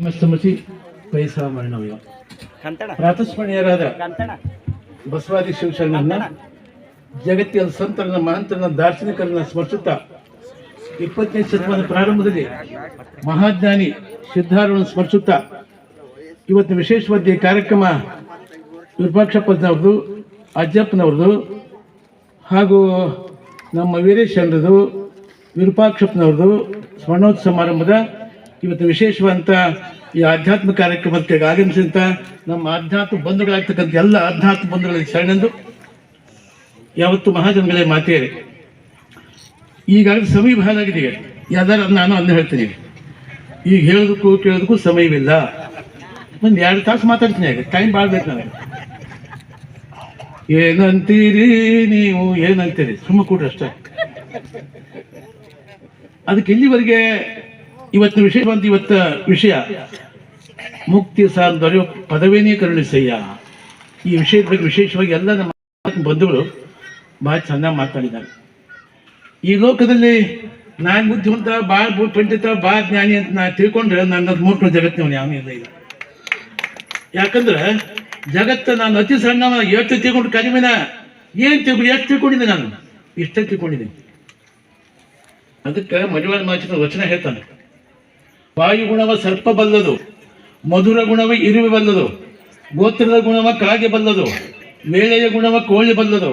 ಮಸ್ತಮಸಿ ಪೈಸಾ ಪ್ರಾತಸ್ಮರಣೀಯರಾದ ಬಸವಾದಿ ಶಿವಶರಣನ್ನ ಜಗತ್ತಿನ ಸಂತರನ್ನ ಮಹಂತರನ್ನ ದಾರ್ಶನಿಕರನ್ನ ಸ್ಮರಿಸುತ್ತಾ ಇಪ್ಪತ್ತನೇ ಶತಮಾನ ಪ್ರಾರಂಭದಲ್ಲಿ ಮಹಾಜ್ಞಾನಿ ಸಿದ್ಧಾರವನ್ನು ಸ್ಮರಿಸುತ್ತಾ ಇವತ್ತು ವಿಶೇಷವಾದ ಕಾರ್ಯಕ್ರಮ ವಿರೂಪಾಕ್ಷಪ್ಪನವ್ರದ್ದು ಅಜ್ಜಪ್ಪನವ್ರದ್ದು ಹಾಗೂ ನಮ್ಮ ವೀರೇಶಣ್ಣರದು ವಿರೂಪಾಕ್ಷಪ್ಪನವ್ರದ್ದು ಸ್ವರ್ಣೋತ್ಸವ ಸಮಾರಂಭದ ಇವತ್ತು ವಿಶೇಷವಂತ ಈ ಆಧ್ಯಾತ್ಮ ಕಾರ್ಯಕ್ರಮಕ್ಕೆ ಆಗಮಿಸಿದಂಥ ನಮ್ಮ ಆಧ್ಯಾತ್ಮ ಬಂಧುಗಳಾಗ್ತಕ್ಕಂಥ ಎಲ್ಲ ಆಧ್ಯಾತ್ಮ ಬಂಧುಗಳಿಗೆ ಶರಣೆಂದು ಯಾವತ್ತು ಮಹಾಜನಗಳೇ ಮಾತೇರಿ. ಈಗಾಗಲೇ ಸಮಯ ಬಹಳ ಆಗಿದೆ. ಯಾವ್ದಾರು ನಾನು ಅಂದು ಹೇಳ್ತೀನಿ. ಈಗ ಹೇಳೋದಕ್ಕೂ ಕೇಳೋದಕ್ಕೂ ಸಮಯವಿಲ್ಲ. ಒಂದು ಎರಡು ತಾಸು ಮಾತಾಡ್ತೀನಿ ಈಗ ಟೈಮ್ ಭಾಳ ಬೇಕು ನನಗೆ. ಏನಂತೀರಿ ನೀವು? ಏನಂತೀರಿ? ಸುಮ್ಮ ಕೊಡ್ರಿ ಅಷ್ಟೇ. ಅದಕ್ಕೆ ಇಲ್ಲಿವರೆಗೆ ಇವತ್ತು ಬಂದು ಇವತ್ತ ವಿಷಯ. ಮುಕ್ತಿ ಸಾರ್ ದೊರೆಯುವ ಪದವೇನೇ ಕರುಣಿಸಯ್ಯ. ಈ ವಿಷಯದ ಬಗ್ಗೆ ವಿಶೇಷವಾಗಿ ಎಲ್ಲ ನಮ್ಮ ಬಂಧುಗಳು ಬಹಳ ಚೆನ್ನಾಗಿ ಮಾತಾಡಿದ್ದಾರೆ. ಈ ಲೋಕದಲ್ಲಿ ನಾನು ಬುದ್ಧಿವಂತ ಭಾಳ ಪಂಡಿತ ಭಾಳ ಜ್ಞಾನಿ ಅಂತ ನಾನು ತಿಳ್ಕೊಂಡ್ರೆ ನನ್ನ ಮೂರ್ಖ ಜಗತ್ತಿನವನು ಯಾವನೇ ಇಲ್ಲ ಈಗ. ಯಾಕಂದ್ರೆ ಜಗತ್ತ ನಾನು ಅತಿ ಸಣ್ಣ ಎಷ್ಟು ತಿಳ್ಕೊಂಡು ಕಡಿಮೆನ ಏನು ತಿಳ್ಕೊಂಡು, ಎಷ್ಟು ತಿಳ್ಕೊಂಡಿದ್ದೆ ನಾನು? ಇಷ್ಟೇ ತಿಳ್ಕೊಂಡಿದ್ದೀನಿ. ಅದಕ್ಕೆ ಮಜವಾಳ ಮಾಚಿನ ವಚನ ಹೇಳ್ತಾನೆ. ವಾಯು ಗುಣವ ಸರ್ಪ ಬಲ್ಲದು ಮಧುರ ಗುಣವ ಇರುವೆ ಬಲ್ಲದು ಗೋತ್ರದ ಗುಣವ ಕಾಗೆ ಬಲ್ಲದು ವೇಳೆಯ ಗುಣವ ಕೋಳಿ ಬಲ್ಲದು.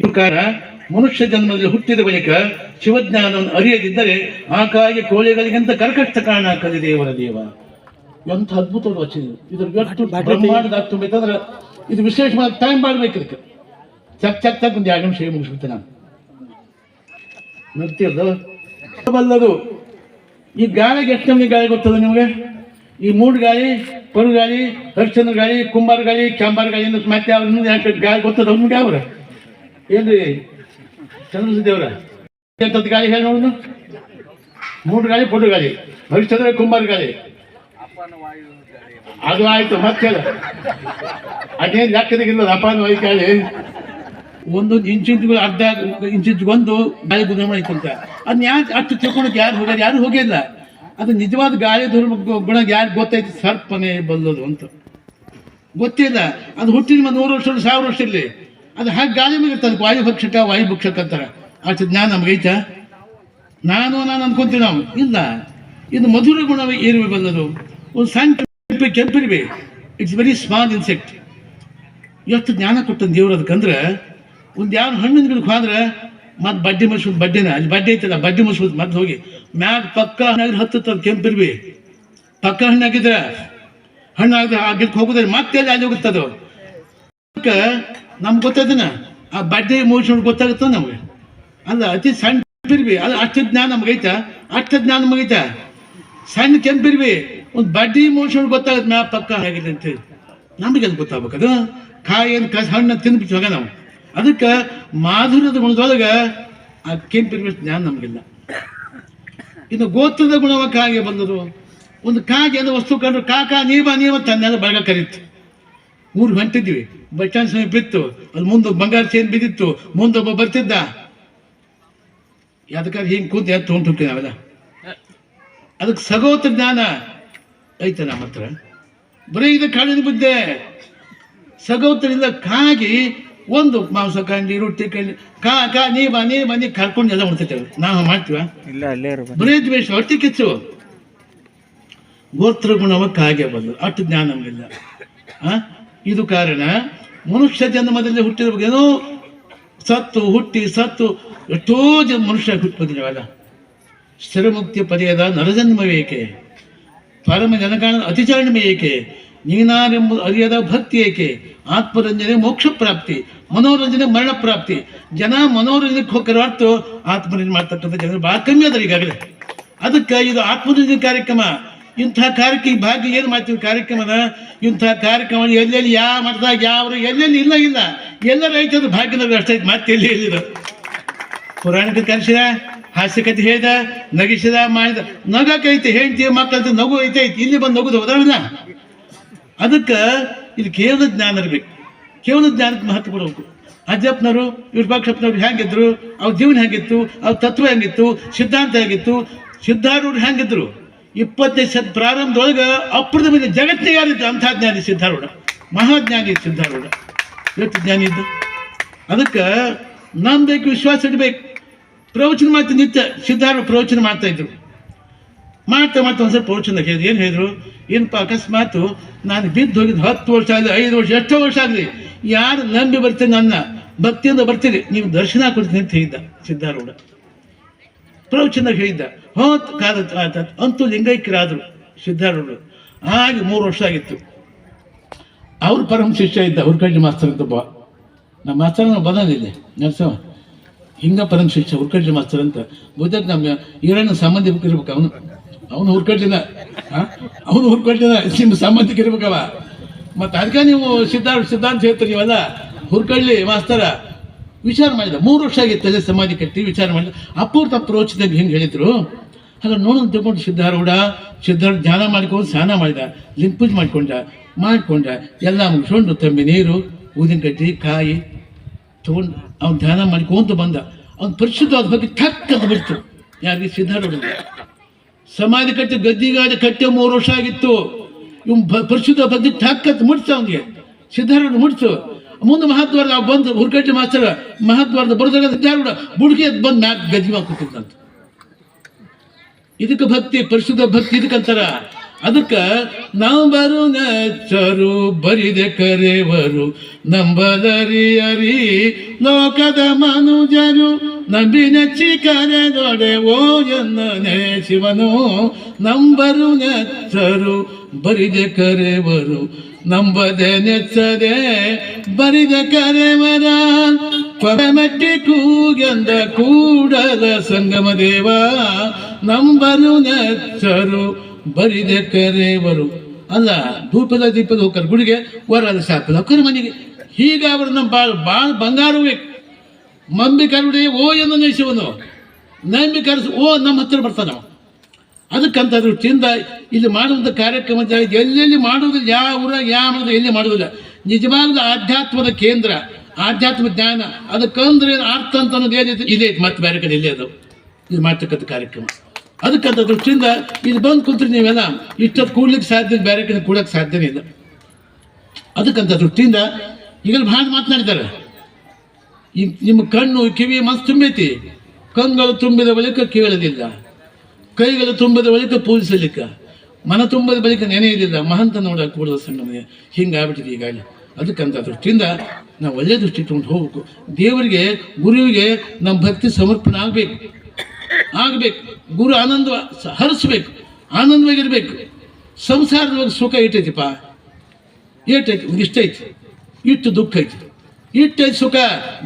ಈ ಪ್ರಕಾರ ಮನುಷ್ಯ ಜನ್ಮದಲ್ಲಿ ಹುಟ್ಟಿದ ಬಳಿಕ ಶಿವಜ್ಞಾನವನ್ನು ಅರಿಯದಿದ್ದರೆ ಆ ಕಾಗೆ ಕೋಳಿಗಳಿಗಿಂತ ಕರ್ಕಷ್ಟ ಕಾರಣ ಕಲಿ ದೇವರ ದೇವ. ಎಂಥ ಅದ್ಭುತ ವಚನ ಇದು. ಇದ್ರ ಎಷ್ಟು ಬ್ರಹ್ಮಾಂಡದ ತುಂಬಿತಂದ್ರೆ ಇದು ವಿಶೇಷವಾದ ಟೈಮ್ ಮಾಡ್ಬೇಕು ಇದಕ್ಕೆ. ಚಕ್ ಚಕ್ ಚಕ್ ಒಂದು ಎರಡು ನಿಮಿಷ ಮುಗಿಸ್ಬಿಡ್ತೇನೆ ನಾನು. ನೃತ್ಯದ್ದು ಬಲ್ಲದು. ಈ ಗಾಳಿಗೆ ಎಷ್ಟು ನಮಗೆ ಗಾಳಿ ಗೊತ್ತದ ನಿಮಗೆ? ಈ ಮೂಡ್ ಗಾಳಿ, ಪರು ಗಾಳಿ, ಹರಿಶ್ಚಂದ್ರ ಗಾಳಿ, ಕುಂಬಾರ ಗಾಳಿ ಕ್ಯಾಂಬರ್ ಗಾಳಿ ಮತ್ತೆ ಅವ್ರ ಮುಂದೆ ಯಾಕೆ ಗಾಳಿ ಗೊತ್ತದ ಅವ್ನಿಗೆ ಅವ್ರ ಏನ್ರಿ ಚಂದ್ರಸಿದ್ದೇವ್ರ ಎಂಥದ್ದು ಗಾಳಿ ಹೇಳಿ ನೋಡುದು? ಮೂಡ್ ಗಾಳಿ ಪಡು ಗಾಳಿ. ಹರಿಶ್ಚಂದ್ರ ಕುಂಬಾರ ಗಾಳಿ. ಅದು ಆಯ್ತು, ಮತ್ತೆ. ಅದೇನು ಲೆಕ್ಕದಾಗಿಲ್ಲ ಅಪಾನ ವಾಯು ಗಾಳಿ? ಒಂದೊಂದು ಇಂಚಿಂಚ್ಗಳು, ಅರ್ಧ ಇಂಚಿಂಚ್ಗೊಂದು ಗಾಳಿ ಬುದ್ಧ ಮಾಡಿತ್ತಂತ ಅದನ್ನ ಯಾಕೆ ಅಷ್ಟು ತಿಳ್ಕೊಳಕ್ಕೆ ಯಾರು ಹೋಗ್ಯಾರ? ಯಾರು ಹೋಗಿಲ್ಲ ಅದು ನಿಜವಾದ ಗಾಳಿ ಧರ್ಮ ಗುಣ ಯಾರು ಗೊತ್ತೈತಿ ಸರ್ಪನೇ ಬಲ್ಲದು ಅಂತ. ಗೊತ್ತಿಲ್ಲ. ಅದು ಹುಟ್ಟಿದ ನೂರು ವರ್ಷ ಸಾವಿರ ವರ್ಷ ಇರಲಿ. ಅದು ಹಾಗೆ ಗಾಳಿ ಮೇಲೆ ಇರ್ತದೆ. ವಾಯುಭಕ್ಷಕ ವಾಯುಭಕ್ಷಕ ವಾಯು ಭಕ್ಷಕ ಅಂತಾರೆ. ಅಷ್ಟು ಜ್ಞಾನ ನಮಗೈತಾ ನಾನು ನಾನು ಅನ್ಕೊಂತೀವಿ ನಾವು. ಇಲ್ಲ. ಇದು ಮಧುರ ಗುಣವೇ ಏರುವೆ ಬಲ್ಲದು. ಒಂದು ಸಣ್ಣ ಕೆಂಪಿ ಕೆಂಪಿರುವೆ ಇಟ್ಸ್ ವೆರಿ ಸ್ಮಾಲ್ ಇನ್ಸೆಕ್ಟ್ ಎಷ್ಟು ಜ್ಞಾನ ಕೊಟ್ಟ ದೇವ್ರು ಅದಕ್ಕಂದ್ರೆ ಒಂದು ಯಾವ ಹಣ್ಣಿನ ಗಿಡಕ್ಕೆ ಹೋದ್ರೆ ಮತ್ತೆ ಬಡ್ಡಿ ಮುಸ್ಬೋದು ಬಡ್ಡಿನ, ಅಲ್ಲಿ ಬಡ್ಡಿ ಐತಲ್ಲ, ಬಡ್ಡಿ ಮಸ್ಬೋದು ಮತ್ತೆ ಹೋಗಿ ಮ್ಯಾಗ ಪಕ್ಕ ಹಣ್ಣಾಗಿ ಹತ್ತದ ಕೆಂಪಿರ್ವಿ ಪಕ್ಕ ಹಣ್ಣಾಗಿದ್ರೆ ಹಣ್ಣಾಗಿದ್ರೆ ಆ ಗಿಡಕ್ಕೆ ಹೋಗುದ್ರೆ ಮತ್ತೆ ಅಲ್ಲಿ ಅಲ್ಲಿ ಹೋಗುತ್ತದು. ನಮ್ಗೆ ಗೊತ್ತದನ ಆ ಬಡ್ಡಿ ಮೋಷನ್ ಗೊತ್ತಾಗುತ್ತ ನಮಗೆ? ಅಲ್ಲ, ಅತಿ ಸಣ್ಣ ಕೆಂಪಿರ್ವಿ ಅದು ಅಷ್ಟು ಜ್ಞಾನ ನಮಗೈತಾ? ಅಷ್ಟು ಜ್ಞಾನ ಮುಗೈತ ಸಣ್ಣ ಕೆಂಪಿರ್ವಿ ಒಂದು ಬಡ್ಡಿ ಮೋಷನ್ ಗೊತ್ತಾಗುತ್ತೆ ಮ್ಯಾಗ ಪಕ್ಕ ಆಗಿದೆ ಅಂತೇಳಿ ನಮಗೆ ಅದು ಗೊತ್ತಾಗ್ಬೇಕು ಅದು ಕಾಯಿ ಏನು ಕಸ ಹಣ್ಣು ತಿಂದ್ಬಿಟ್ಟು ಹೋಗ ನಾವು. ಅದಕ್ಕೆ ಮಾಧುರ್ಯದ ಗುಣದೊಳಗೆ ಆ ಕೆಂಪಿರ್ವಿ ಜ್ಞಾನ ನಮಗಿಲ್ಲ. ಇನ್ನು ಗೋತ್ರದ ಗುಣವ ಕಾಗೆ ಬಂದರು ಒಂದು ಕಾಗೆ ಅದು ವಸ್ತು ಕಂಡ್ರು, ಕಾಕ, ನೀವ ನೀವ ತನ್ನೆಲ್ಲ ಬಳಗ ಕರೀತು. ಊರಿಗೆ ಹೊಂಟಿದ್ವಿ. ಬಸ್ ಸ್ಟ್ಯಾಂಡ್ ಬಿತ್ತು. ಅಲ್ಲಿ ಮುಂದೆ ಬಂಗಾರ ಚೇನ್ ಬಿದ್ದಿತ್ತು. ಮುಂದೊಬ್ಬ ಬರ್ತಿದ್ದ. ಅದಕ್ಕಾಗಿ ಹಿಂಗೆ ಕೂತು ಎತ್ತು ತೊಗೊಂಡು ನಾವೆಲ್ಲ? ಅದಕ್ಕೆ ಸಗೋತ ಜ್ಞಾನ. ಐತೆ ನಮ್ಮ ಹತ್ರ. ಬರೀ ಇದು ಕಾಳಿನ ಬುದ್ಧೆ. ಸಗೋತರಿಂದ ಕಾಗಿ ಒಂದು ಮಾಂಸ ಕಂಡಿ ರೊಟ್ಟಿ ಕಂಡಿ ಕಾ ಕಾ ನೀ ಬಾ ನೀ ಬಾ ನೀ ಕರ್ಕೊಂಡು ಎಲ್ಲ ಉಣ್ತೇವೆ ನಾವು ಮಾಡ್ತೀವ? ಇಲ್ಲ ಅಲ್ಲೇ ಬರೀ ದ್ವೇಷ ಹೊಟ್ಟೆ ಕಿಚ್ಚು. ಗೋತ್ರ ಗುಣವ ಕಾಗೆ ಬಂದು ಅಷ್ಟು ಜ್ಞಾನ ನಮಗಿಲ್ಲ. ಆ? ಇದು ಕಾರಣ. ಮನುಷ್ಯ ಜನ್ಮದಲ್ಲಿ ಹುಟ್ಟಿದ ಏನೋ ಸತ್ತು ಹುಟ್ಟಿ ಸತ್ತು ಎಷ್ಟೋ ಜನ ಮನುಷ್ಯ ಹುಟ್ಟಿದ್ರವಲ್ಲ ಸ್ಥಿರಮುಕ್ತಿ ಪಡೆಯದ ನರಜನ್ಮವೇಕೆ ಪರಮ ಜನಕಾಣ ಅತಿಚಾರಣಮೆ ಏಕೆ? ನೀನಾರೆಂಬುದು ಅರಿಯದ ಭಕ್ತಿ ಏಕೆ? ಆತ್ಮರಂಜನೆ ಮೋಕ್ಷ ಪ್ರಾಪ್ತಿ, ಮನೋರಂಜನೆ ಮರಣ ಪ್ರಾಪ್ತಿ. ಜನ ಮನೋರಂಜನೆಗೆ ಹೋಗ್ತಾರೆ ಅರ್ಥ ಆತ್ಮರಂಜನೆ ಮಾಡ್ತಕ್ಕಂಥ ಜನರು ಭಾಳ ಕಮ್ಮಿ ಅದರ ಈಗಾಗಲೇ. ಅದಕ್ಕೆ ಇದು ಆತ್ಮರಂಜನೆ ಕಾರ್ಯಕ್ರಮ. ಇಂಥ ಕಾರ್ಯಕ್ರಮ ಭಾಗ್ಯ ಏನು ಮಾಡ್ತೀವಿ ಕಾರ್ಯಕ್ರಮನ? ಇಂಥ ಕಾರ್ಯಕ್ರಮ ಎಲ್ಲೆಲ್ಲಿ ಯಾವ ಮಠದಾಗ ಯಾವ ಎಲ್ಲೆಲ್ಲಿ ಇಲ್ಲ ಇಲ್ಲ. ಎಲ್ಲ ರೈತರು ಅದು ಅಷ್ಟೇ ಐತೆ, ಮತ್ತೆ ಎಲ್ಲಿ ಎಲ್ಲಿದೆ ಪುರಾಣಕ್ಕೆ ಕರೆಸಿದ ಹಾಸ್ಯಕತೆ ಹೇಳಿದ, ನಗಿಸಿದ, ಮಾಡಿದ. ನಗಕೈತೆ ಹೇಳ್ತೀವಿ ಮಕ್ಕಳ ನಗು ಐತೆ, ಐತಿ. ಇಲ್ಲಿ ಬಂದು ನಗುದು ಹೋದವನ ಅದಕ್ಕೆ ಇದು ಕೇವಲ ಜ್ಞಾನ ಇರಬೇಕು. ಕೇವಲ ಜ್ಞಾನಕ್ಕೆ ಮಹತ್ವ ಕೊಡಬೇಕು. ಅಜ್ಜಪ್ಪನವರು ವಿರೂಪಾಕ್ಷಪ್ಪನವ್ರು ಹೆಂಗಿದ್ರು ಅವ್ರ ಜೀವನ ಹೇಗಿತ್ತು ಅವ್ರ ತತ್ವ ಹೇಗಿತ್ತು ಸಿದ್ಧಾಂತ ಹೇಗಿತ್ತು ಸಿದ್ಧಾರೂಢರು ಹೆಂಗಿದ್ರು ಇಪ್ಪತ್ತೈದು ಶತ ಪ್ರಾರಂಭದೊಳಗೆ ಅಪ್ರದಮಿದ ಜಗತ್ತೇ ಯಾರಿತ್ತು? ಅಂಥ ಜ್ಞಾನಿ ಸಿದ್ಧಾರೂಢ. ಮಹಾಜ್ಞಾನಿ ಸಿದ್ಧಾರೂಢ. ಇವತ್ತು ಜ್ಞಾನಿ ಇದ್ದು? ಅದಕ್ಕೆ ನಂಬೇಕು ವಿಶ್ವಾಸ ಇಡಬೇಕು. ಪ್ರವಚನ ಮಾಡ್ತಿದ್ದ ನಿತ್ಯ. ಸಿದ್ಧಾರೂಢ ಪ್ರವಚನ ಮಾಡ್ತಾ ಇದ್ರು. ಮತ್ತೆ ಒಂದ್ಸಲ ಪ್ರವಚನ ಕೇಳಿದ್ರು. ಏನು ಹೇಳಿದ್ರು? ಏನಪ್ಪ, ಅಕಸ್ಮಾತು ನಾನು ಬಿದ್ದು ಹೋಗಿದ್ದು ಹತ್ತು ವರ್ಷ ಆಗಲಿ ಐದು ವರ್ಷ, ಎಷ್ಟೋ ವರ್ಷ ಆಗಲಿ ಯಾರು ನಂಬಿ ಬರ್ತೀನಿ ನನ್ನ? ಭಕ್ತಿಯಿಂದ ಬರ್ತೀರಿ. ನೀವು ದರ್ಶನ ಕೊಡ್ತೀನಿ ಅಂತ ಹೇಳಿದ್ದ ಸಿದ್ಧಾರೂಢ. ಪ್ರವಚನ ಹೇಳಿದ್ದ. ಹೋತ್ ಕಾದ ಅಂತೂ ಲಿಂಗೈಕ್ಯರಾದರು ಸಿದ್ಧಾರೂಢರು. ಹಾಗೆ ಮೂರು ವರ್ಷ ಆಗಿತ್ತು. ಅವ್ರ ಪರಮ ಶಿಷ್ಯ ಇದ್ದ ಹುರ್ಕಡ್ಡಿ ಮಾಸ್ತರ್ ಅಂತ ಬಾ ನಮ್ಮ ಮಾಸ್ತರ್ ಬಂದಿಲ್ಲ ನರ್ಸವ ಹಿಂಗ ಪರಮ ಶಿಷ್ಯ ಹುರ್ಕಡ್ಡಿ ಮಾಸ್ತರ್ ಅಂತ. ಬುದ್ಧ ನಮ್ಮ ಇವರನ್ನು ಸಂಬಂಧಿಕ ಇರ್ಬೇಕು ಅವನು. ಅವನು ಹುರ್ಕಡ್ಲಿನ ಅವನು ಹುರ್ಕಡ್ಲಿನ ನಿಮ್ಮ ಸಂಬಂಧಿಕ ಇರ್ಬೇಕವ ಮತ್ತೆ ಅದಕ್ಕೆ ನೀವು ಸಿದ್ಧಾರ್ಥ ಸಿದ್ಧಾಂತ ಹೇಳ್ತೀರಿ ನೀವಲ್ಲ? ಹುರ್ಕಡ್ಲಿ ಮಾಸ್ತರ. ವಿಚಾರ ಮಾಡಿದ. ಮೂರು ವರ್ಷ ಆಗಿತ್ತು ಅಲ್ಲೇ ಸಮಾಧಿ ಕಟ್ಟಿ ವಿಚಾರ ಮಾಡಿದ. ಅಪೂರ್ತ ಪ್ರೋಚಿತಾಗಿ ಹೆಂಗೆ ಹೇಳಿದ್ರು? ಹಾಗೆ ನೋಡೋದು ತಗೊಂಡು ಸಿದ್ಧಾರೂಢ ಸಿದ್ಧಾರ್ಥ ಧ್ಯಾನ ಮಾಡ್ಕೊಂಡು ಸ್ನಾನ ಮಾಡಿದ. ಲಿಂಕ್ ಪೂಜೆ ಮಾಡ್ಕೊಂಡ ಮಾಡ್ಕೊಂಡ. ಎಲ್ಲ ಮುಗಿಸ್ಕೊಂಡು ತಂಬಿ ನೀರು, ಊದಿನ ಕಟ್ಟಿ ಕಾಯಿ ತಗೊಂಡು ಅವ್ನು ಧ್ಯಾನ ಮಾಡ್ಕೊಂತ ಬಂದ. ಅವ್ನು ಪರಿಶುದ್ಧವಾದ ಬಗ್ಗೆ ಅಂತ ಬಿಡ್ತು. ಯಾರಿಗೆ? ಸಿದ್ಧಾರೂಢ ಸಮಾಧಿ ಕಟ್ಟಿ ಗದ್ದಿಗಾದ ಕಟ್ಟೆ ಮೂರು ವರ್ಷ ಆಗಿತ್ತು. ಇವ್ ಪರಿಶುದ್ಧ ಬಗ್ಗೆ ಠಾಕತ್ ಮುಟ್ಸು ಅವನಿಗೆ. ಸಿದ್ಧಾರೂಢ ಮುಟ್ಸು. ಮುಂದೆ ಮಹಾದ್ವಾರದ ಬಂದು ಹುರ್ಕಟ್ಟಿ ಮಾಸ್ತರ ಮಹಾದ್ವಾರದ ಬರೋದಾಗ ಸಿದ್ಧಾರೂಢ ಬುಡ್ಗಿ ಬಂದು ಮ್ಯಾಕ್ ಗದ್ದಿ ಮಾಡ್ಕೊತಿದ್ದಂತ ಇದಕ್ಕೆ ಭಕ್ತಿ, ಪರಿಶುದ್ಧ ಭಕ್ತಿ ಇದಕ್ಕಂತಾರ. ಅದಕ್ಕೆ ನಂಬರು ನೆಚ್ಚರು, ಬರಿದೆ ಕರೆವರು ನಂಬದರಿಯರಿ ಲೋಕದ ಮನುಜರು, ನಂಬಿ ನೆಚ್ಚಿ ಕರೆದೊಡೆ, ಓ ಎನ್ನನೆ ಶಿವನು, ನಂಬರು ನೆಚ್ಚರು, ಬರಿದೆ ಕರೆವರು, ನಂಬದೆ ನೆಚ್ಚದೆ, ಬರಿದ ಕರೆವರ ಕೊರಮೆಟ್ಟಿ ಕೂಗೆಂದ ಕೂಡದ ಸಂಗಮ ದೇವ, ನಂಬರು ನೆಚ್ಚರು ಬರಿದೆ ಕರೆವರು ಅಲ್ಲ, ಧೂಪದ ದೀಪದ ಹೋಗ್ತಾರೆ ಗುಡಿಗೆ, ವರದ ಶಾಪದ ಹೋಗ್ತಾರೆ ಮನೆಗೆ. ಹೀಗೆ ಅವರು ನಮ್ಮ ಬಾಳ್ ಬಾಳ್ ಬಂಗಾರವೇ. ಮಂಬಿ ಕರುಡಿ, ಓ ಎಂದು ಶಿವನು ನಂಬಿ ಕರೆಸು, ಓ ನಮ್ಮ ಹತ್ತಿರ ಬರ್ತಾನೆ ನಾವು ಅದಕ್ಕಂತ ಇಲ್ಲಿ ಮಾಡುವಂಥ ಕಾರ್ಯಕ್ರಮ ಎಲ್ಲೆಲ್ಲಿ ಮಾಡುವುದಿಲ್ಲ ಯಾವ ಊರ ಯಾವ ಎಲ್ಲಿ ಮಾಡುವುದಿಲ್ಲ. ನಿಜವಾದ ಆಧ್ಯಾತ್ಮದ ಕೇಂದ್ರ, ಆಧ್ಯಾತ್ಮ ಜ್ಞಾನ, ಅದಕ್ಕಂದ್ರೆ ಅರ್ಥ ಅಂತ ಅನ್ನೋದು ಏನಿದೆ, ಇದೆ ಮತ್ತೆ ಬೇರೆ ಕಡೆ ಇಲ್ಲೇ ಅದು. ಇದು ಮಾಡ್ತಕ್ಕಂಥ ಕಾರ್ಯಕ್ರಮ. ಅದಕ್ಕಂತ ದೃಷ್ಟಿಯಿಂದ ಇಲ್ಲಿ ಬಂದು ಕೂತ್ರಿ ನೀವೆಲ್ಲ ಇಷ್ಟೊತ್ತು ಕೂಡ್ಲಿಕ್ಕೆ ಸಾಧ್ಯ ಬೇರೆ ಕಡೆ ಕೂಡಕ್ಕೆ ಸಾಧ್ಯನೇ ಇಲ್ಲ. ಅದಕ್ಕಂತ ದೃಷ್ಟಿಯಿಂದ ಈಗ ಭಾಳ ಮಾತನಾಡಿದ್ದಾರೆ. ನಿಮ್ಮ ಕಣ್ಣು, ಕಿವಿ, ಮನಸ್ಸು ತುಂಬೈತಿ. ಕಂಗಳು ತುಂಬಿದ ಬಳಿಕ ಕೇಳಲಿಲ್ಲ ಕೈಗಳು ತುಂಬಿದ ಬಳಿಕ ಪೂಜಿಸಲಿಕ್ಕ. ಮನ ತುಂಬದ ಬಳಿಕ ನೆನೆಯಲಿಲ್ಲ ಮಹಂತ ನೋಡ ಕೂಡದ ಹಿಂಗೆ ಹಿಂಗಾಗ್ಬಿಟ್ಟಿದೆ ಈಗಾಗಲೇ. ಅದಕ್ಕಂತ ದೃಷ್ಟಿಯಿಂದ ನಾವು ಒಳ್ಳೆ ದೃಷ್ಟಿ ತೊಗೊಂಡು ಹೋಗ್ಬೇಕು. ದೇವರಿಗೆ, ಗುರುವಿಗೆ ನಮ್ಮ ಭಕ್ತಿ ಸಮರ್ಪಣೆ ಆಗಬೇಕು. ಆಗಬೇಕು. ಗುರು ಆನಂದ ಹರಿಸ್ಬೇಕು, ಆನಂದವಾಗಿರ್ಬೇಕು. ಸಂಸಾರದೊಳಗೆ ಸುಖ ಇಟ್ಟೈತಿಪ್ಪ. ಏಟೈತಿ ಇಷ್ಟೈತಿ ಇಟ್ಟು ದುಃಖ ಐತಿ. ಇಟ್ಟೈತಿ ಸುಖ,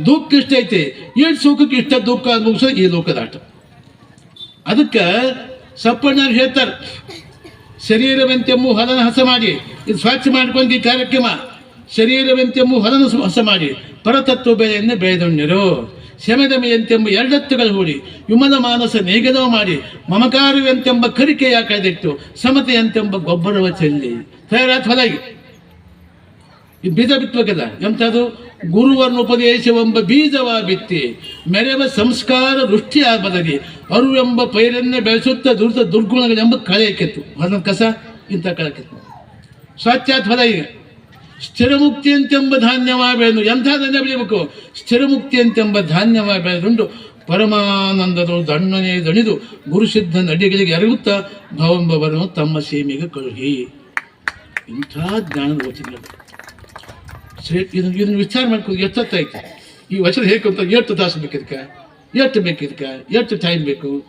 ದುಃಖ ಇಷ್ಟ ಐತಿ. ಎಷ್ಟು ಸುಖಕ್ಕೆ ಇಷ್ಟ ದುಃಖ ಮುಗಿಸೋ ಈ ಲೋಕದ ಆಟ. ಅದಕ್ಕೆ ಸಪ್ಪಣ್ಣರು ಹೇಳ್ತಾರೆ, ಶರೀರವೆಂತೆಮ್ಮು ಹಲನ ಹಸ ಮಾಡಿ, ಇದು ಸ್ವಚ್ಛ ಮಾಡ್ಕೊಂಡು ಈ ಕಾರ್ಯಕ್ರಮ. ಶರೀರವೆಂತೆಮ್ಮು ಹಲನ ಹಸ ಮಾಡಿ, ಪರತತ್ವ ಬೆಳೆಯನ್ನು ಬೆಳೆದಣ್ಣರು. ಶಮೆದಮೆಯಂತೆಂಬ ಎರಡತ್ತುಗಳು ಹೂಡಿ, ವಿಮಲ ಮಾನಸ ನೇಗದವ ಮಾಡಿ, ಮಮಕಾರವೆಂತೆಂಬ ಕರಿಕೆಯ ಕಳೆದಿಟ್ಟು, ಸಮತೆಯಂತೆಂಬ ಗೊಬ್ಬರವ ಚೆಲ್ಲಿ. ತಯಾರಾತ್ ಹೊಲಗಿ. ಈ ಬೀಜ ಬಿತ್ತಬೇಕಲ್ಲ ಎಂಥದ್ದು ಗುರುವನ್ನು ಉಪದೇಶವೆಂಬ ಬೀಜವ ಬಿತ್ತಿ, ಮೆರೆವ ಸಂಸ್ಕಾರ ವೃಷ್ಟಿ ಬದಲಿ, ಅರುವೆಂಬ ಪೈರನ್ನೇ ಬೆಳೆಸುತ್ತಾ ದುರ್ದ ದುರ್ಗುಣಗಳೆಂಬ ಕಳೆ ಕೆತ್ತು. ಹೊಲ ಕಸ, ಇಂಥ ಕಳೆ ಸ್ವಚ್ಛ ಹೊಲ ಈಗ ಸ್ಥಿರಮುಕ್ತಿ ಅಂತೆಂಬ ಧಾನ್ಯವ ಬೆಳೆದು ಎಂಥ ಧಾನ್ಯ ಬೆಳಿಬೇಕು ಸ್ಥಿರಮುಕ್ತಿ ಅಂತೆಂಬ ಧಾನ್ಯವ ಬೆಳೆದುಂಡು ಪರಮಾನಂದದ ದಣ್ಣನೆ ದಣಿದು ಗುರುಸಿದ್ಧ ನಡಿಗಳಿಗೆ ಅರಗುತ್ತ ಭವಂಬವರನ್ನು ತಮ್ಮ ಸೀಮೆಗೆ ಕಳುಹಿ. ಇಂಥ ಜ್ಞಾನದ ವಚನಗಳು. ಇದನ್ನ ವಿಚಾರ ಮಾಡ್ಕೊಂಡು ಎಷ್ಟೊತ್ತಾಯ್ತು? ಈ ವಚನ ಅಂತ ಎಷ್ಟು ತಾಸು ಬೇಕಿದ್ಕ? ಎಷ್ಟು ಬೇಕಿದ್ಕ? ಎಷ್ಟು ಟೈಮ್ ಬೇಕು?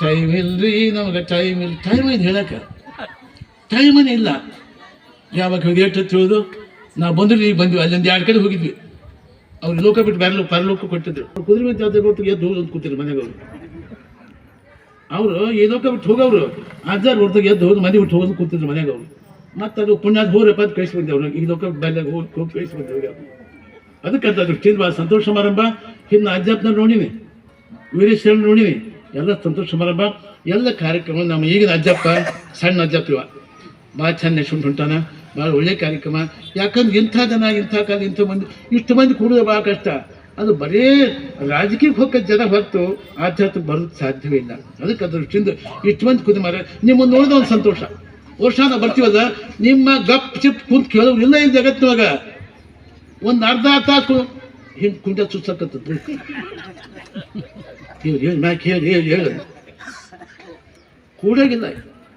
ಟೈಮ್ ಇಲ್ರಿ ನಮಗೆ ಟೈಮ್ ಇಲ್ಲ ಟೈಮ್ ಏನು ಹೇಳಕ್ಕೆ? ಟೈಮನೇ ಇಲ್ಲ ಯಾವಾಗ ಎಷ್ಟು ತಿಳೋದು ನಾವು ಬಂದ್ರೆ ಈಗ ಬಂದ್ವಿ. ಅಲ್ಲೊಂದು ಎರಡು ಕಡೆ ಹೋಗಿದ್ವಿ. ಅವ್ರು ಲೋಕ ಬಿಟ್ಟು ಬೇರೆ ಲೋಕ ಪರಲೋಕ ಕೊಟ್ಟಿದ್ರು. ಕುದುರೆ ಮೇಲೆ ಎದ್ದು ಹೋಗಿ ಕೂತಿದ್ರು ಮನೆಗೆ ಅವರು. ಅವರು ಈ ಲೋಕ ಬಿಟ್ಟು ಹೋಗವ್ರು. ಅಜ್ಜಾರ್ ಹೊರತಾಗ ಎದ್ದು ಹೋಗಿ ಮನೆ ಬಿಟ್ಟು ಹೋಗೋದು ಕೂತಿದ್ರು ಮನೆಗೆ ಅವರು. ಮತ್ತೆ ಅದು ಪುಣ್ಯಾದ ಹೋರಪ್ಪ ಅಂತ ಕಳಿಸಿ ಬಂದೆವ್ರು ಈ ಲೋಕ ಬೆಲೆ ಹೋಗಿ ಹೋಗಿ ಕಳಿಸಿ ಬಂದೆವ್ರು ಅದಕ್ಕಂತ ದೃಷ್ಟಿಯಿಂದ ಭಾಳ ಸಂತೋಷ ಸಮಾರಂಭ. ಇನ್ನು ಅಜ್ಜಪ್ಪನ ನೋಡಿನಿ, ವೀರೇಶ್ವರನ ನೋಡಿನಿ. ಎಲ್ಲ ಸಂತೋಷ ಸಮಾರಂಭ. ಎಲ್ಲ ಕಾರ್ಯಕ್ರಮ ನಮ್ಮ ಈಗಿನ ಅಜ್ಜಪ್ಪ, ಸಣ್ಣ ಅಜ್ಜಪ್ಪ ಇವ. ಭಾಳ ಚಂದ ನೆಡ್ಸ್ಕೊಂಡು ಹೊಂಟಾನ. ಭಾಳ ಒಳ್ಳೆ ಕಾರ್ಯಕ್ರಮ. ಯಾಕಂದ್ರೆ ಇಂಥ ಜನ ಇಂಥ ಕಾಲ, ಇಂಥ ಮಂದಿ, ಇಷ್ಟು ಮಂದಿ ಕೂಡೋದು ಭಾಳ ಕಷ್ಟ. ಅದು ಬರೇ ರಾಜಕೀಯಕ್ಕೆ ಹೋಗೋ ಜನ ಹೊರತು ಆಧ್ಯಾತ್ಮ ಬರೋದು ಸಾಧ್ಯವೇ ಇಲ್ಲ. ಅದಕ್ಕೆ ಅದ್ರ ದೃಷ್ಟಿಯಿಂದ ಇಷ್ಟು ಮಂದಿ ಕುದಿ ಮಾರ ನಿಮ್ಮನ್ನು ನೋಡಿದ ಒಂದು ಸಂತೋಷ. ವರ್ಷ ನಾವು ಬರ್ತೀವಲ್ಲ, ನಿಮ್ಮ ಗಪ್ ಚಿಪ್ ಕುಂತು ಕೇಳೋರು ಇಲ್ಲ ಈ ಜಗತ್ತಿನಾಗ ಒಂದು ಅರ್ಧ ತಾಸು ಹಿಂಗೆ ಕುಂಟ ಸುತ್ತಕ್ಕಂಥದ್ದು ಹೇಳಿ ಹೇಳಿ ಹೇಳಿ ಹೇಳಿ ಕೂಡಾಗಿಲ್ಲ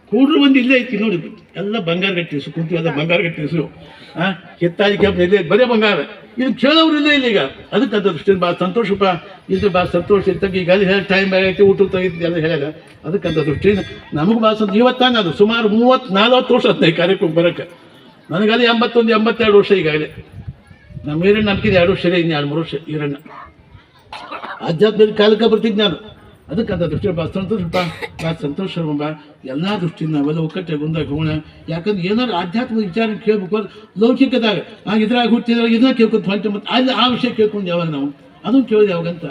ಕೂಡ್ರು ಒಂದು ಇಲ್ಲೇ ಐತಿ ನೋಡಿ. ಎಲ್ಲ ಬಂಗಾರ ಗಟ್ಟಿಸು ಕುಂತು ಎಲ್ಲ ಬಂಗಾರ ಗಟ್ಟಿಸು ಆ ಕೆತ್ತಾಯಿ ಕೆಂಪು ಇಲ್ಲೇ ಬರೇ ಬಂಗಾರ. ಇದು ಕೇಳೋರು ಇಲ್ಲ ಇಲ್ಲ ಈಗ. ಅದಕ್ಕೆ ಅದ್ರ ದೃಷ್ಟಿ ಭಾಳ ಸಂತೋಷಪ್ಪ ಇದು ಭಾಳ ಸಂತೋಷ ಇತ್ತಂಗ ಈಗ ಅಲ್ಲಿ ಹೇಳಿ ಟೈಮ್ ಆಗೈತಿ, ಊಟ ತೆಗಿತಿ ಎಲ್ಲ ಹೇಳ ಅದಕ್ಕೆ ಅದ್ರ ದೃಷ್ಟಿಯಿಂದ ನಮಗೆ ಭಾಳ ಸಂತ ಇವತ್ತಾಗ ಅದು ಸುಮಾರು ಮೂವತ್ತು ನಲ್ವತ್ತು ವರ್ಷ ಈ ಕಾರ್ಯಕ್ರಮ ಬರೋಕ್ಕೆ. ನನಗಲ್ಲಿ ಎಂಬತ್ತೊಂದು, ಎಂಬತ್ತೆರಡು ವರ್ಷ ಈಗಾಗಲೇ. ನಮ್ಮ ಈರಣ್ಣ ನಂಬಿಕೆ ಎರಡು ವರ್ಷ, ಇನ್ನು ಎರಡು ಮೂರು ವರ್ಷ ಈರಣ್ಣ. ಆಧ್ಯಾತ್ಮಿಕ ಕಾಲಕ್ಕೆ ಬರ್ತಿದ್ದೆ ನಾನು. ಅದಕ್ಕೆ ಅಂತ ದೃಷ್ಟಿ ಸಂತೋಷ ಸಂತೋಷ ಎಲ್ಲ ದೃಷ್ಟಿಯಿಂದ ನಾವೆಲ್ಲ ಒಕ್ಕಟ್ಟೆ ಗುಂದ ಹೋಗೋಣ ಯಾಕಂದ್ರೆ ಏನಾದ್ರು ಆಧ್ಯಾತ್ಮಿಕ ವಿಚಾರ ಕೇಳ್ಬೇಕು ಅಂದ್ರೆ ಲೌಕಿಕದಾಗ, ಆ ಇದ್ರಾಗ ಹುಟ್ಟಿದಾಗ ಇದನ್ನ ಕೇಳ್ಕೊತ ಹೊಂಟೆ ಮತ್ತು ಅಲ್ಲಿ ಆ ವಿಷಯ ಕೇಳ್ಕೊಂಡು ಯಾವಾಗ ನಾವು? ಅದನ್ನು ಕೇಳಿದೆ ಯಾವಾಗಂತ?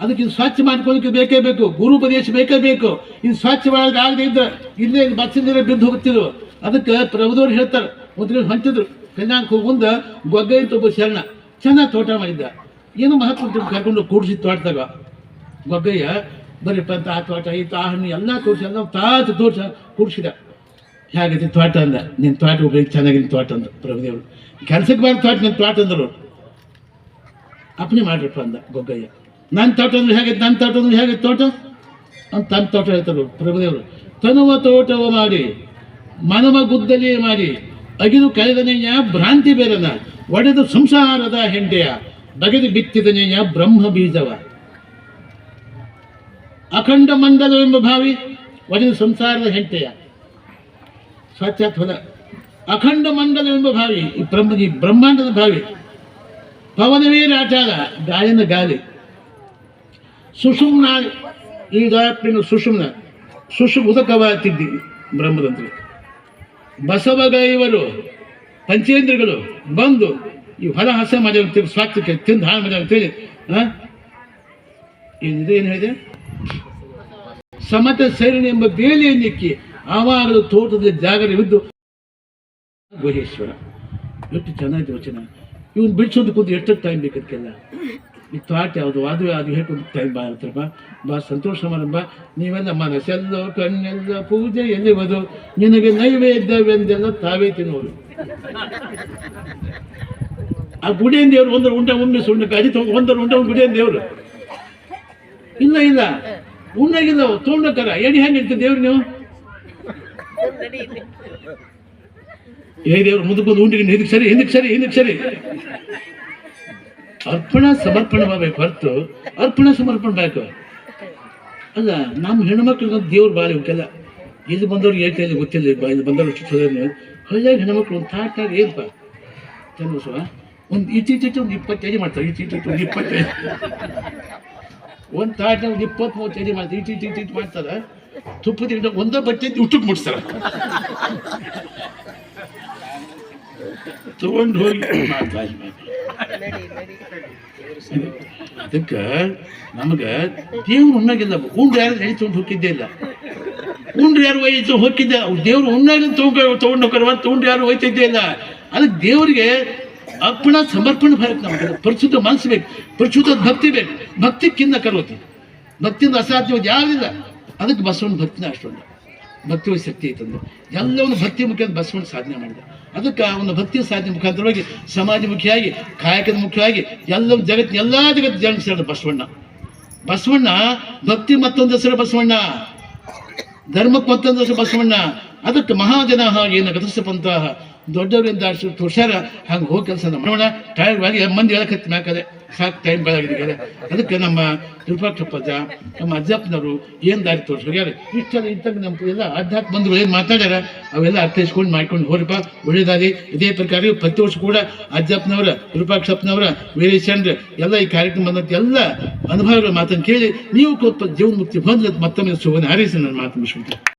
ಅದಕ್ಕೆ ಇದು ಸ್ವಚ್ಛ ಮಾಡ್ಕೊಳ್ಳೋಕೆ ಬೇಕೇ ಬೇಕು. ಗುರು ಉಪದೇಶ ಬೇಕೇ ಬೇಕು. ಇದು ಸ್ವಚ್ಛ ಮಾಡೋದು ಆಗದೆ ಇದ್ರೆ ಇಲ್ಲೇ ಬಸ್ಸಿಂದ ಬಿದ್ದು ಹೋಗ್ತಿದ್ರು. ಅದಕ್ಕೆ ಪ್ರಭುದವ್ರು ಹೇಳ್ತಾರೆ. ಮೊದಲು ಹೊಂಟಿದ್ರು. ಕಲ್ಯಾಣಕ್ಕೆ ಮುಂದೆ ಗೊಗ್ಗ ಅಂತ ಒಬ್ಬ ಶರಣ ಚೆನ್ನಾಗಿ ತೋಟ ಮಾಡಿದ್ದ. ಏನು ಮಹತ್ವ ಕರ್ಕೊಂಡು ಕೂಡಿಸಿ ತೋಟದಾಗ ಗೊಗ್ಗಯ್ಯ ಬರೀಪ್ಪ ಆ ತೋಟ ಈ ತಾ ಹಣ್ಣು ಎಲ್ಲ ತೋರಿಸಿ ತಾತ ತೋರಿಸ ಕೂಡಿಸಿದ ಹೇಗೈತಿ ತೋಟ ಅಂದ? ನಿನ್ನ ತೋಟ ಒಬ್ಬ ಚೆನ್ನಾಗಿದೆ ತೋಟ ಅಂದ, ಪ್ರಭುದೇವರು. ಕೆಲ್ಸಕ್ಕೆ ಬಾರ ತೋಟ ನಿನ್ನ ತೋಟ ಅಂದರು ಅಪ್ಪನೇ ಮಾಡ್ರಪ್ಪ ಅಂದ ಗೊಗ್ಗಯ್ಯ. ನನ್ನ ತೋಟ ಅಂದ್ರೆ ಹೇಗೆ ನನ್ನ ತೋಟ ಅಂದ್ರೆ ಹೇಗೆ ತೋಟ ಅಂತ ತನ್ನ ತೋಟ ಹೇಳ್ತಾರೆ ಪ್ರಭುದೇವರು. ತನುವ ತೋಟವ ಮಾಡಿ ಮನವ ಗುದ್ದಲಿ ಮಾಡಿ, ಅಗಿದು ಕಳೆದನೆಯ ಭ್ರಾಂತಿ ಬೇರನ, ಒಡೆದು ಸಂಸಾರದ ಹೆಂಡೆಯ, ಬಗೆದು ಬಿತ್ತಿದನೆಯ ಬ್ರಹ್ಮ ಬೀಜವ. ಅಖಂಡ ಮಂಡಲವೆಂಬ ಭಾವಿ ಒಡೆದು ಸಂಸಾರದ ಹೆಂಟೆಯ. ಸ್ವಚ್ಛ ಅಖಂಡ ಅಖಂಡ ಮಂಡಲವೆಂಬ ಭಾವಿ, ಈ ಬ್ರಹ್ಮ, ಈ ಬ್ರಹ್ಮಾಂಡದ ಭಾವಿ. ಪವನವೇ ರಾಜಾಗ ಗಾಯನ ಗಾಲಿ ಸುಷುಮ್ನ ಈ ಗಾಯಪ್ಪಿನ ಸುಷುಮ್ನ, ಸುಷು ಉದಕವಾಗ್ತಿದ್ದಿ ಬ್ರಹ್ಮದಂತ್ರಿ ಬಸವಗೈವರು, ಪಂಚೇಂದ್ರಗಳು ಬಂದು ಈ ಹೊಲ ಹಸ ಮಾಡಿ ಸ್ವಾತ್ಯಕ್ಕೆ ತಿಂದು ಹಾಳು ಅಂತೇಳಿ ಹಾಂ ಏನು ಹೇಳಿದೆ? ಸಮತ ಸೈರಣಿ ಎಂಬ ಬೇಲಿಯನ್ನಿಕ್ಕಿ ಆವಾಗಲೂ ತೋಟದ ಜಾಗರವಿದ್ದು ಗುಹೇಶ್ವರ. ಎಷ್ಟು ಚೆನ್ನಾಗಿದೆ ವಚನ. ಇವನು ಬಿಡಿಸೋದು ಕೂತು ಎಷ್ಟು ಟೈಮ್ ಬೇಕದಕ್ಕೆಲ್ಲ ಈ ತಾಟ ಯಾವುದು? ಅದು ಅದು ಹೇಳ್ಕೊಂಡು ಟೈಮ್ ಬಾ ಇರ್ತಾರಪ್ಪ ಬಾ. ಸಂತೋಷ ಮಾಡಪ್ಪ ನೀವೆಲ್ಲ ಮನಸ್ಸೆಲ್ಲ, ಕಣ್ಣೆಲ್ಲ ಪೂಜೆ ಎಲ್ಲಿವದು ನಿನಗೆ ನೈವೇದ್ಯವೆಂದೆಲ್ಲ ತಾವೇ ತಿನ್ನೋರು ಆ ಗುಡಿಯನ್ ದೇವರು ಒಂದರ ಉಂಟ ಒಮ್ಮೆ ಸುಣ್ಣ ಅದಿ ಒಂದರ ಉಂಡೆ ಗುಡಿಯನ್ ದೇವರು. ಇಲ್ಲ ಇಲ್ಲ. ಉಣ್ಣಾಗಿಲ್ಲ ತೊಗೊಂಡಕ್ಕಾರ ಎಡಿ ಹೆಂಗೆ ಇರ್ತದೆ ದೇವ್ರು ನೀವು? ಏ ದೇವ್ರು, ಮುಂದಕ್ಕೊಂದು ಉಂಡಿಗೆ ಹಿಂದಕ್ಕೆ ಸರಿ ಹಿಂದಕ್ಕೆ ಸರಿ ಹಿಂದಕ್ಕೆ ಸರಿ. ಅರ್ಪಣ ಸಮರ್ಪಣೆ ಮಾಡ್ಬೇಕು ಹೊರತು ಅರ್ಪಣ ಸಮರ್ಪಣೆ ಬೇಕು. ಅಲ್ಲ, ನಮ್ಮ ಹೆಣ್ಮಕ್ಳಿಗೆ ದೇವ್ರು ಬಾಳಿ ಇವಕ್ಕೆಲ್ಲ ಇಲ್ಲಿ ಬಂದವ್ರಿಗೆ ಹೇಳ್ತಾ ಇಲ್ಲ ಗೊತ್ತಿಲ್ಲ ಇಲ್ಲಿ ಬಂದವ್ರು ಚಲೋ ಹೊಳ್ಯಾಗ ಹೆಣ್ಮಕ್ಳು ಒಂದು ತಾಟಾಗ ಏನಪ್ಪ? ಚೆನ್ನ ಒಂದು ಇಚ್ಚಿಟ್ಟು ಒಂದು ಇಪ್ಪತ್ತೈದು ಮಾಡ್ತಾರೆ ಇಚ್ಚಿಟ್ಟು ಒಂದು ಇಪ್ಪತ್ತೈದು. ಒಂದು ತಾಟ ಒಂದು ಇಪ್ಪತ್ತು ಎಡಿ ಮಾಡ್ತಾರೆ ಇಟ್ಟು ಇಟ್ಟು ಇಟ್ಟು ಮಾಡ್ತಾರೆ. ತುಪ್ಪದಿಂದ ಒಂದೇ ಬಟ್ಟೆ ಊಟಕ್ಕೆ ಮುಟ್ಸ್ತಾರೆ. ತಗೊಂಡು ಹೋಗಿ ಅದಕ್ಕೆ ನಮಗೆ ದೇವ್ರು ಉಣ್ಣಾಗಿಲ್ಲ. ಉಂಡ್ರೆ ಯಾರು ಎಳಿ ತೊಗೊಂಡು ಹೋಗಿದ್ದೇ ಇಲ್ಲ. ಉಂಡ್ರೆ ಯಾರು ಒಯ್ತು ಹೋಗಿದ್ದೆ ದೇವ್ರು ಉಣ್ಣಾಗಿಲ್ಲ ತೊಗೊಂಡು ತೊಗೊಂಡು ಹೋಗ್ಯಾರ ತೊಗೊಂಡು ಯಾರು ಒಯ್ತಿದ್ದೇ ಇಲ್ಲ. ಅದಕ್ಕೆ ದೇವರಿಗೆ ಅರ್ಪಣ, ಸಮರ್ಪಣ ಬೇಕು ನಮಗೆ. ಪರಿಶುದ್ಧ ಮನಸ್ಸು ಬೇಕು. ಪರಿಶುದ್ಧ ಭಕ್ತಿ ಬೇಕು. ಭಕ್ತಿಕ್ಕಿಂತ ಕರೋತಿ ಭಕ್ತಿಯಿಂದ ಅಸಾಧ್ಯವಾದ ಯಾವುದಿಲ್ಲ ಅದಕ್ಕೆ ಬಸವಣ್ಣ ಭಕ್ತಿನ ಅಷ್ಟೊಂದು. ಭಕ್ತಿ ಶಕ್ತಿ ಐತಂದು ಎಲ್ಲವನ್ನು ಭಕ್ತಿ ಮುಖಾಂತರ ಬಸವಣ್ಣ ಸಾಧನೆ ಮಾಡಿದ. ಅದಕ್ಕೆ ಅವನ ಭಕ್ತಿ ಸಾಧನೆ ಮುಖಾಂತರವಾಗಿ ಸಮಾಜಮುಖಿಯಾಗಿ ಕಾಯಕದ ಮುಖ್ಯವಾಗಿ ಎಲ್ಲ ಜಗತ್ತಿನ ಎಲ್ಲ ಜಗತ್ತು ಜನಿಸಿದ ಬಸವಣ್ಣ. ಬಸವಣ್ಣ, ಭಕ್ತಿ ಮತ್ತೊಂದು ಹೆಸರು ಬಸವಣ್ಣ. ಧರ್ಮಕ್ಕೆ ಮತ್ತೊಂದು ಹೆಸರು ಬಸವಣ್ಣ. ಅದಕ್ಕೆ ಮಹಾಜನ ಏನು ಗತಿಸಪಂತ ಅಷ್ಟು ಹುಷಾರ ಹಂಗೆ ಹೋಗಿ ಕೆಲಸ ಮಾಡೋಣ. ಟೈಮ್ ಆಗಿ ಮಂದಿ ಹೇಳಕತ್ತಿ ಮ್ಯಾಕದೆ ಸಾಕು ಟೈಮ್ ಬೆಳಗಿದೆ ಅದಕ್ಕೆ ನಮ್ಮ ತಿರುಪಾಕ್ಷಪ್ಪಜ್ಜ ನಮ್ಮ ಅಜ್ಜಪ್ಪನವರು ಏನು ದಾರಿ ತೋರಿಸ್ಯಾರ ಇಷ್ಟೆಲ್ಲ ಇಂಥ ನಮ್ಮ ಎಲ್ಲ ಅಧ್ಯಾತ್ಮ ಬಂದರು ಏನು ಮಾತಾಡ್ಯಾರ? ಅವೆಲ್ಲ ಅರ್ಥೈಸ್ಕೊಂಡು ಮಾಡ್ಕೊಂಡು ಹೋರಪ್ಪ. ಒಳ್ಳೇದಾಗಿ ಇದೇ ಪ್ರಕಾರ ಪ್ರತಿ ವರ್ಷ ಕೂಡ ಅಜ್ಜಪ್ಪನವರ ವಿರೂಪಾಕ್ಷಪ್ಪನವರ ವೀರೇಶಂದ್ರ ಎಲ್ಲ ಈ ಕಾರ್ಯಕ್ರಮ ಬಂದಂತ ಎಲ್ಲ ಅನುಭವಗಳ ಮಾತನ್ನು ಕೇಳಿ ನೀವು ಕೊಪ್ಪ ಜೀವನ ಮುಕ್ತಿ ಹೊಂದಲು ಮತ್ತೊಮ್ಮೆ ಶುಭನ ಹಾರೈಸಿ ನನ್ನ ಮಾತು ಮುಗಿಸ್ಬಿಟ್ಟು